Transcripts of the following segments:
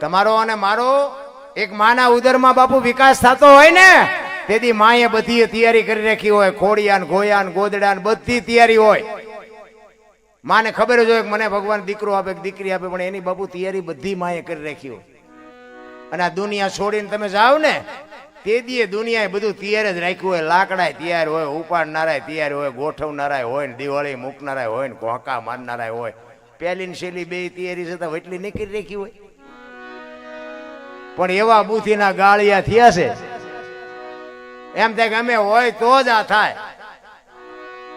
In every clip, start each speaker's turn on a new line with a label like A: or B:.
A: તમારો અને મારો એક માના ઉદરમાં બાપુ વિકાસ થતો હોય ને, તેથી માએ બધી તૈયારી કરી રાખી હોય. ખોડિયાન, ગોયાન, ગોદડાન ગોદડા બધી તૈયારી હોય. માને ખબર જ હોય કે મને ભગવાન દીકરો આપે દીકરી આપે, પણ એની બાપુ તૈયારી બધી માએ કરી રાખી હોય. અને આ દુનિયા છોડીને તમે જાઓ ને, તે દીએ દુનિયાએ બધું તૈયાર જ રાખ્યું હોય. લાકડાય તૈયાર હોય ઉપાડનારાય તૈયાર હોય ગોઠવનારાય હોય, ને દિવાળી મૂકનારાય હોય, ને ઘોંકા મારનારાય હોય. પહેલી ને છેલ્લી બે તૈયારી છતાં એટલી નીકળી રાખી હોય. પણ એવા બુથીના ગાળિયા થયા છે. એમ થાય કે અમે હોય તો જ આ થાય.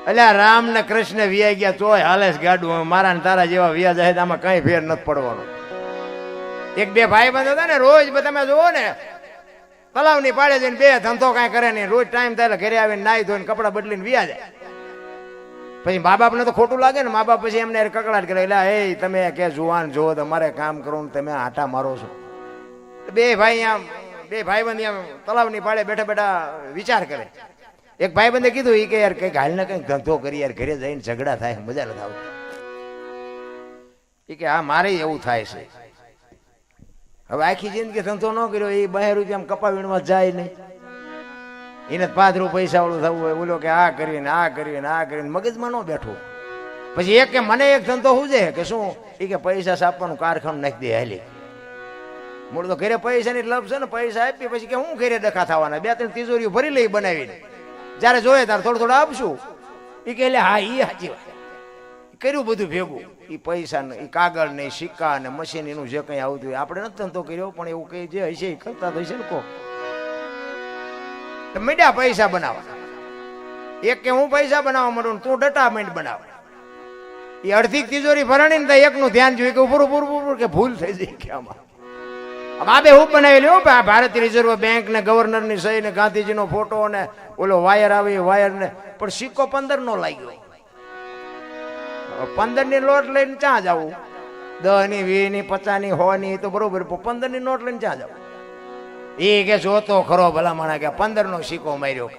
A: એટલે રામ ને કૃષ્ણ વ્યાઈ ગયા તોય હાલે ગાડું. મારા ને તારા જેવા વ્યાજ જાય આમાં કઈ ફેર નથી પડવાનો. એક બે ભાઈ બંધ હતા ને, રોજ તમે જુઓ ને, તલાવની પાડે જઈને બે ધંધો કાંઈ કરે નહીં. રોજ ટાઈમ થાય ઘરે આવીને નાહી ધોઈને કપડાં બદલીને વ્યાજ જાય. પછી મા બાપને તો ખોટું લાગે ને મા બાપ પછી એમને કકડાટ કરે એટલે એ તમે કે જુવાન જો તમારે કામ કરો તમે આટા મારો છો. બે ભાઈ આમ, બે ભાઈ બંધ આમ તલાવની પાડે બેઠા બેઠા વિચાર કરે. એક ભાઈ બંધે કીધું એ કે યાર કંઈક હાલને કંઈક ધંધો કરી યાર, ઘરે જઈને ઝઘડા થાય, મજા નથી આવતી. એ કે, હા, મારે એવું થાય છે. હવે આખી જિંદગી ધંધો ન કર્યો એ બહાર રૂપિયા કપા વીણવા જાય નહીં. એને પાંચ પૈસા વાળું થવું હોય બોલો કે આ કરીને આ કરીને આ કરીને, મગજમાં ન બેઠું. પછી એક કે, મને એક ધંધો શું છે કે શું? એ કે, પૈસા સાપવાનું કારખાનું નાખી દે હાલી. મૂળ તો ઘરે પૈસાની લપ છે ને, પૈસા આપી પછી કે હું ઘરે ડખા થવાના? બે ત્રણ તિજોરીઓ ભરી લઈ બનાવીને. જ્યારે જોઈએ ત્યારે થોડું થોડું આપશું. એ કે એટલે હા એ સાચી વાત. કર્યું બધું ભેગું. એ પૈસા ને એ કાગળ ને સિક્કા ને મશીન એનું જે કંઈ આવતું હોય, આપણે નથી ધંધો કર્યો, પણ એવું કંઈ જે હશે એ કરતા તો હશે ને કો મીડા પૈસા બનાવવા એક કે હું પૈસા બનાવવા માંડું તું ડટા માંડ બનાવ. એ અડધી તિજોરી ભરાણી ને તો એકનું ધ્યાન જોઈએ કે ઉપર ઉપર ઉપર કે ભૂલ થઈ જાય કે આમાં. આમ આ બે હું બનાવેલી હો ભારતીય રિઝર્વ બેંક ને ગવર્નરની સહી ને ગાંધીજીનો ફોટો ને ઓલો વાયર આવે વાયર ને, પણ સિક્કો પંદર નો લાગ્યો. પંદરની નોટ લઈને ક્યાં જવું? દહની વી ની પચાસની સો ની તો બરોબર પંદરની નોટ લઈને ક્યાં જવું? એ કે જોતો ખરો ભલા માણા કે પંદર નો સિક્કો માર્યો.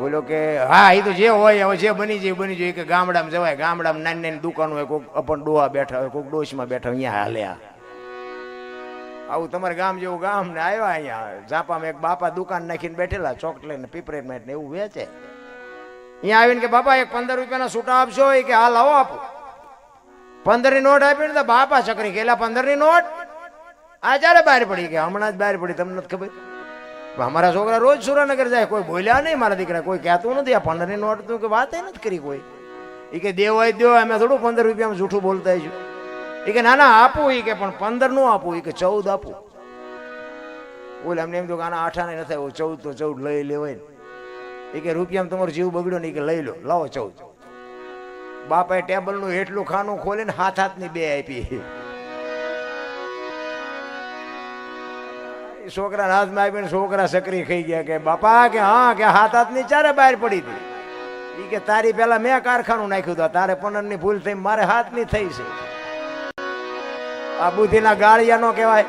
A: બોલો કે, હા એ તો જે હોય, હવે જે બની જાય બની જાય. કે ગામડામાં જવાય, ગામડામાં નાની નાની દુકાન હોય, કોઈક અપન ડોહા બેઠા હોય, કોઈક ડોશમાં બેઠા અહીંયા હાલ્યા. આવું તમારે ગામ જેવું ગામ ને આવ્યા અહીંયા. ઝાપામાં એક બાપા દુકાન નાખીને બેઠેલા ચોકલેટ ને પીપરેટ ને એવું વેચે. અહીંયા આવીને કે, બાપા, એક પંદર રૂપિયાના છૂટા આપશો? એ કે હા લાવો આપો. પંદરની નોટ આપી ને તો બાપા ચકરી ગયેલા પંદરની નોટ? આ જ્યારે બહાર પડી? કે, હમણાં જ બહાર પડી, તમને નથી ખબર? અમારા છોકરા રોજ સુરેન્દ્રનગર જાય. કોઈ બોલ્યા નહીં મારા દીકરા, કોઈ કહેતું નથી. આ પંદરની નોટ કે વાત નથી કરી કોઈ. એ કે દેવાય દેવાય અમે થોડું પંદર રૂપિયામાં જૂઠું બોલતા છું એ કે ના ના આપું એ કે, પણ પંદરનું આપું એ કે ચૌદ આપું. ઓલે અમને એમ તો આના આઠા નથી આવ્યો ચૌદ તો ચૌદ લઈ લેવાય ને. એ કે, રૂપિયામાં તમારો જીવ બગડ્યો ને એ કે લઈ લો, લાવો ચૌદ. બાપાએ ટેબલનું એટલું ખાનું ખોલીને હાથ હાથની બે આપી. એ છોકરાના હાથમાં આવીને છોકરા સકરી ખાઈ ગયા કે, બાપા, કે હા, કે હાથ હાથની ચારે બહાર પડી હતી. એ કે, તારી પેલા મેં કારખાનું નાખ્યું હતું તારે પનરની ભૂલ થઈ, મારે હાથની થઈ છે. આ બુદ્ધિના ગાળિયા નો કહેવાય.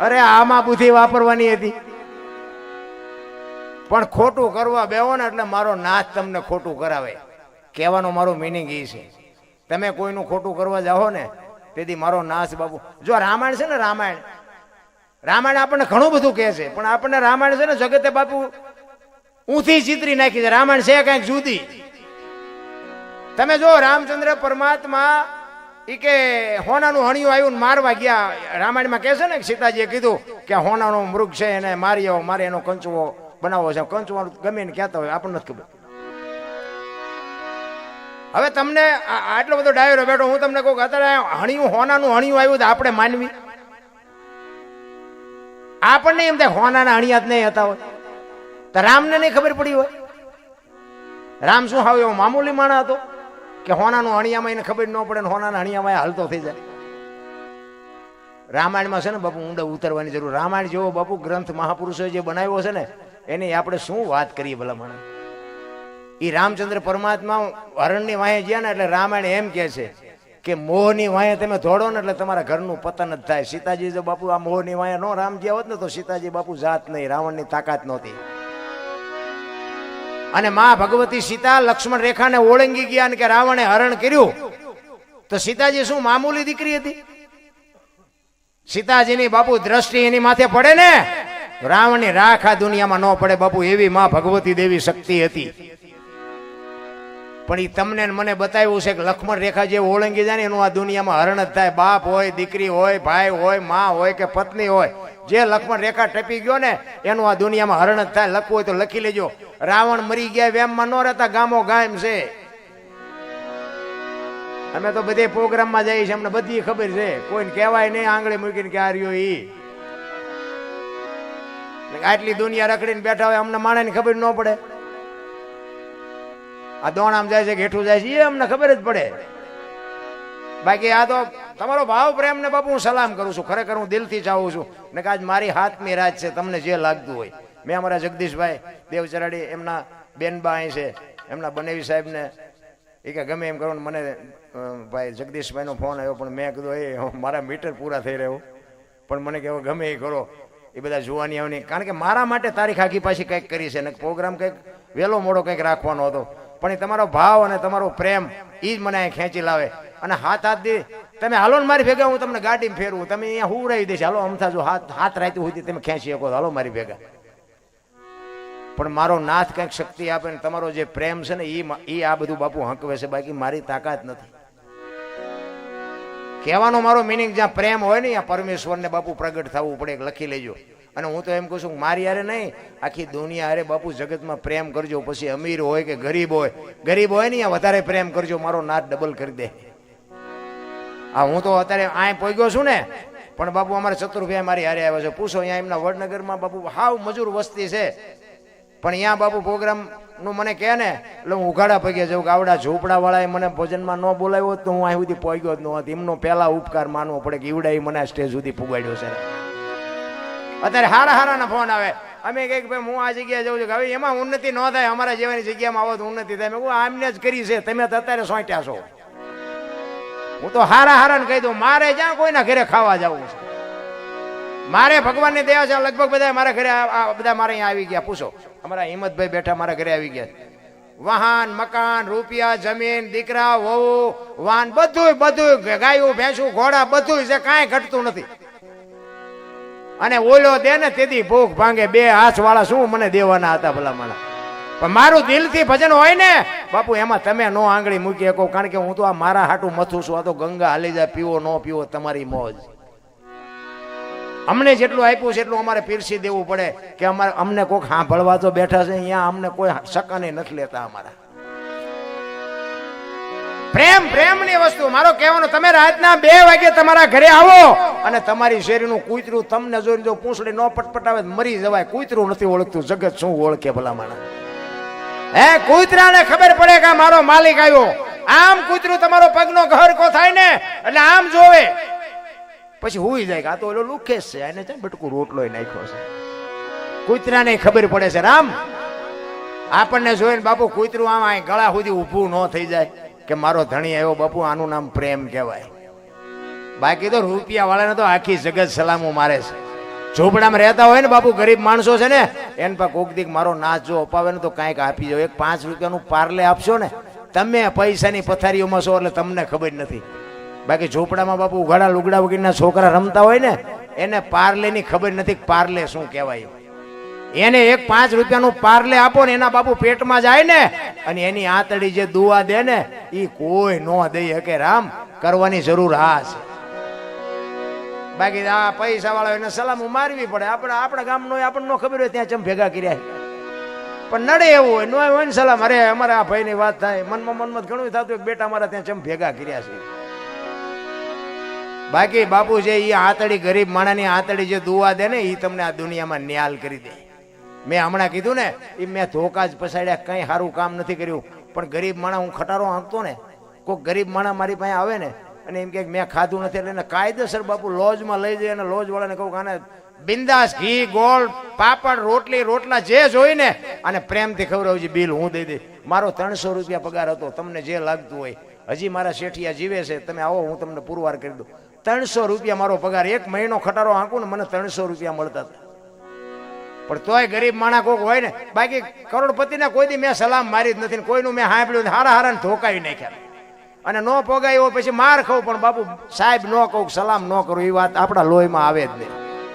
A: અરે આમાં બુદ્ધિ વાપરવાની હતી. પણ ખોટું કરવા બેહો ને એટલે મારો નાથ તમને ખોટું કરાવે. કહેવાનો મારો મિનિંગ એ છે. તમે કોઈનું ખોટું કરવા જાઓ ને, તેથી મારો નાશ બાબુ. જો રામાયણ છે ને રામાયણ રામાયણ આપણને ઘણું બધું કહે છે, પણ આપણને રામાયણ છે ને જગતે બાપુ ઊંથી ચિતરી નાખી છે. રામાયણ છે કંઈક જુદી. તમે જો રામચંદ્ર પરમાત્મા ઈ કે હોનાનું હણિયું આવ્યું મારવા ગયા. રામાયણમાં કહે છે ને સીતાજીએ કીધું કે હોનાનો મૃગ છે એને મારી આવો, મારે એનો કંચવો બનાવવો છે. કંચવો ગમે ને કહેતા હોય, આપણને નથી ખબર. હવે તમને આટલો બધો ડાયરો બેઠો, હું તમને કહું અત્યારે હણિયું, હોનાનું હણિયું આવ્યું તો આપણે માનવી. આપણને એમ થાય હોનાના હણિયા જ નહીં હતા હોય. તો રામને નહીં ખબર પડી હોય. રામ શું એવો મામૂલી માણા હતો? કે હોનાનું અણિયામાં એને ખબર ન પડે ને હોનાના અણિયામાં હાલતો થઈ જાય. રામાયણમાં છે ને બાપુ ઊંડા ઉતરવાની જરૂર. રામાયણ જેવો બાપુ ગ્રંથ મહાપુરુષો જે બનાવ્યો છે ને, એની આપણે શું વાત કરીએ ભલામણ એ રામચંદ્ર પરમાત્મા હરણની વાંહે ગયા ને એટલે રામાયણ એમ કે છે કે મોહની વાંહે તમે દોડો ને એટલે તમારા ઘરનું પતન જ થાય. સીતાજી જો બાપુ આ મોહની વાંહે નો રામ ગયા હોત ને તો સીતાજી બાપુ જાત નહીં, રાવણની તાકાત નહોતી. અને મા ભગવતી સીતા લક્ષ્મણ રેખાને ઓળંગી ગયા અને કે રાવણે હરણ કર્યું. તો સીતાજી શું મામૂલી દીકરી હતી? સીતાજીની બાપુ દ્રષ્ટિ એની માથે પડે ને? રાવણની રાખ આ દુનિયામાં ન પડે બાપુ, એવી માં ભગવતી દેવી શક્તિ હતી. પણ એ તમને મને બતાવ્યું છે કે લક્ષ્મણ રેખા જે ઓળંગી જાય ને એનું આ દુનિયામાં હરણ જ થાય. બાપ હોય, દીકરી હોય, ભાઈ હોય, માં હોય કે પત્ની હોય. જે લક્ષ્મણ રેખા ટપી ગયો ને, એનું આ દુનિયામાં હરણ થાય, લખવું હોય તો લખી લેજો. રાવણ મરી ગયા વેમમાં ન રહેતા, ગામો ગામ છે. અમે તો બધે પ્રોગ્રામમાં જઈએ છીએ, અમને બધી ખબર છે. કોઈને કહેવાય નહીં, આંગળી મૂકીને કે આ રહ્યો ઈ. આટલી દુનિયા રખડીને બેઠા હોય, અમને માણસની ખબર ન પડે. આ દોણામ જાય છે કે જાય છે, એ અમને ખબર જ પડે. બાકી આ તો તમારો ભાવ પ્રેમ ને બાપુ, હું સલામ કરું છું. ખરેખર હું દિલથી ચાહું છું. ને કે આજ મારી હાથની રાત છે, તમને જે લાગતું હોય. મેં અમારા જગદીશભાઈ દેવચરાડી એમના બેનબા અહીં છે, એમના બનેવી સાહેબને એ કે ગમે એમ કરો ને મને ભાઈ જગદીશભાઈનો ફોન આવ્યો, પણ મેં કીધું, એ મારા મીટર પૂરા થઈ રહ્યો પણ મને કહેવો, ગમે એ કરો. એ બધા જોવાની આવની. કારણ કે મારા માટે તારીખ આખી પાછી કંઈક કરી છે, ને પ્રોગ્રામ કંઈક વહેલો મોડો કંઈક રાખવાનો હતો. પણ એ તમારો ભાવ અને તમારો પ્રેમ એ જ મને અહીં ખેંચી લાવે. અને હાથ હાથ દી તમે હાલો ને મારી ભેગા, હું તમને ગાડી ફેરવું. તમે અહીંયા હું રહી દઈશ હાલો અમથા જો હાથ હાથ રાતી સુધી તમે ખેંચી શકો હાલો, મારી ભેગા. પણ મારો નાથ કંઈક શક્તિ આપે ને તમારો જે પ્રેમ છે ને એ એ આ બધું બાપુ હંકવે છે. બાકી મારી તાકાત નથી. કહેવાનો મારો મિનિંગ જ્યાં પ્રેમ હોય ને, ત્યાં પરમેશ્વરને બાપુ પ્રગટ થવું પડે. લખી લેજો. અને હું તો એમ કહું છું મારી હારે નહીં, આખી દુનિયા હારે બાપુ જગતમાં પ્રેમ કરજો. પછી અમીર હોય કે ગરીબ હોય. ગરીબ હોય ને વધારે પ્રેમ કરજો. મારો નાથ ડબલ કરી દે. આ હું તો અત્યારે આય પોગ્યો છું ને, પણ બાપુ અમારે ચતુર્ભાઈ મારી હારે આવ્યો છે. પૂછો અહીંયા એમના વડનગરમાં બાપુ હાવ મજૂર વસ્તી છે. પણ અહીંયા બાપુ પ્રોગ્રામનું મને કહે ને, એટલે હું ઉઘાડા પગે જાઉં કે આવડા ઝૂંપડા મને ભોજનમાં ન બોલાવ્યો તો હું અહીં સુધી પહોંચ્યો જ ન હોત. એમનો પહેલા ઉપકાર માનવો પડે કે ઈવડા મને સ્ટેજ સુધી પુગાડ્યો છે. અત્યારે હારા હારાના ફોન આવે. અમે કંઈક ભાઈ હું આ જગ્યાએ જઉં છું હવે એમાં ઉન્નતિ ન થાય, અમારા જેવાની જગ્યામાં આવો તો ઉન્નતિ થાય. મેં આમને જ કરી છે. તમે અત્યારે સોંટ્યા છો. હું તો હારા હારાને કહી દઉં, મારે જ્યાં કોઈના ઘરે ખાવા જવું છે. મારે ભગવાનની દયા છે, લગભગ બધા મારા ઘરે બધા મારે અહીંયા આવી ગયા. પૂછો, અમારા હિંમતભાઈ બેઠા મારા ઘરે આવી ગયા વાહન, મકાન, રૂપિયા, જમીન, દીકરા, વહુ વાહન બધું બધું ગાયું, ભેંસું, ઘોડા બધું છે, કાંઈ ઘટતું નથી. અને ઓલો દે ને તેથી ભૂખ ભાંગે, બે હાથ વાળા શું મને દેવાના હતા ભલા માણા પણ મારું દિલથી ભજન હોય ને, બાપુ, એમાં તમે નો આંગળી મૂકી શકો, કારણ કે હું તો આ મારા હાટું મથું છું, આ તો ગંગા હાલી જાય, પીવો, ન પીવો, તમારી મોજ. અમને જેટલું આપ્યું છે એટલું અમારે પીરસી દેવું પડે કે અમારે અમને કોઈક સાંભળવા તો બેઠા છે, અહીંયા અમને કોઈ સકાને નથી લેતા અમારા. પ્રેમ, પ્રેમની વસ્તુ. મારો કહેવાનો, તમે રાતના બે વાગે તમારા ઘરે આવો અને તમારી શેરીનું કૂતરું તમને જોઈને જો પૂંછડી ન પટપટાવે મરી જવાય. કૂતરું નથી ઓળખતું, જગત શું ઓળખે ભલા માણસ હે, કૂતરાને ખબર પડે કે મારો માલિક આવ્યો. આમ કૂતરું તમારો પગનો ઘર કો થાય ને? એટલે આમ જોવે. પછી હુઈ જાય કે આ તો એલો લુખેશ છે એને છે બટકું રોટલો નાખ્યો છે. કૂતરાને ખબર પડે છે, રામ, આપણને જોઈને બાપુ કૂતરું આમ અહીં ગળા સુધી ઊભું ન થઈ જાય કે મારો ધણી આવ્યો, બાપુ આનું નામ પ્રેમ કહેવાય. બાકી તો રૂપિયા વાળાને તો આખી જગત સલામું મારે છે. ઝૂંપડામાં રહેતા હોય ને બાપુ, ગરીબ માણસો છે ને, એને પર કોક દીક મારો નાચ જો અપાવે ને તો કાંઈક આપી જાવ એક પાંચ રૂપિયાનું પાર્લે આપશો ને, તમે પૈસાની પથારીઓમાં છો એટલે તમને ખબર નથી. બાકી ઝૂંપડામાં બાપુ ઉઘાડા લુગડા વગેરેના છોકરા રમતા હોય ને, એને પાર્લેની ખબર નથી પાર્લે શું કહેવાય. એને એક પાંચ રૂપિયાનું પાર્લે આપો ને, એના બાપુ પેટમાં જાય ને, અને એની આંતડી જે દુવા દે ને એ કોઈ ન દઈ શકે રામ, કરવાની જરૂર આ છે. બાકી આ પૈસા વાળો એને સલામ મારવી પડે. આપણે આપણા ગામનો આપણને ખબર હોય ત્યાં ચમ ભેગા કર્યા પણ નડે એવું હોય, ન હોય ને સલામ. અરે, અમારે આ ભાઈની વાત થાય. મનમાં મનમાં ઘણું થતું હોય બેટા અમારા ત્યાં ચમ ભેગા કર્યા છે. બાકી બાપુ છે એ આંતળી ગરીબ માણાની આંતળી જે દુવા દે ને એ તમને આ દુનિયામાં ન્યાલ કરી દે. મેં હમણાં કીધું ને એ મેં ધોકા જ પસાડ્યા કંઈ સારું કામ નથી કર્યું. પણ ગરીબ માણા હું ખટારો હાંકતો ને કોઈક ગરીબ માણા મારી પાસે આવે ને અને એમ કે મેં ખાધું નથી એટલે કાયદેસર બાપુ લોજમાં લઈ જઈ અને લોજ વાળાને કહું કે આને બિંદાસ ઘી, ગોળ, પાપડ, રોટલી, રોટલા જે જોઈને અને પ્રેમથી ખવડાવજે બિલ હું દઈ દઈ મારો ત્રણસો રૂપિયા પગાર હતો, તમને જે લાગતું હોય. હજી મારા શેઠિયા જીવે છે, તમે આવો, હું તમને પુરવાર કરી દઉં. ત્રણસો રૂપિયા મારો પગાર, એક મહિનો ખટારો હાંકું ને મને ત્રણસો રૂપિયા મળતા હતા. પણ તોય ગરીબ માણા કોક હોય ને, બાકી કરોડપતિને કોઈ દી મેં સલામ મારી જ નથી કોઈનું મેં સાંભળ્યું. હારા હારા ધોકાવી નાખ્યા. અને ન પોગાય પછી માર ખાવ પણ બાપુ સાહેબ ન કહું સલામ ન કરું, એ વાત આપણા લોહીમાં આવે જ નહીં.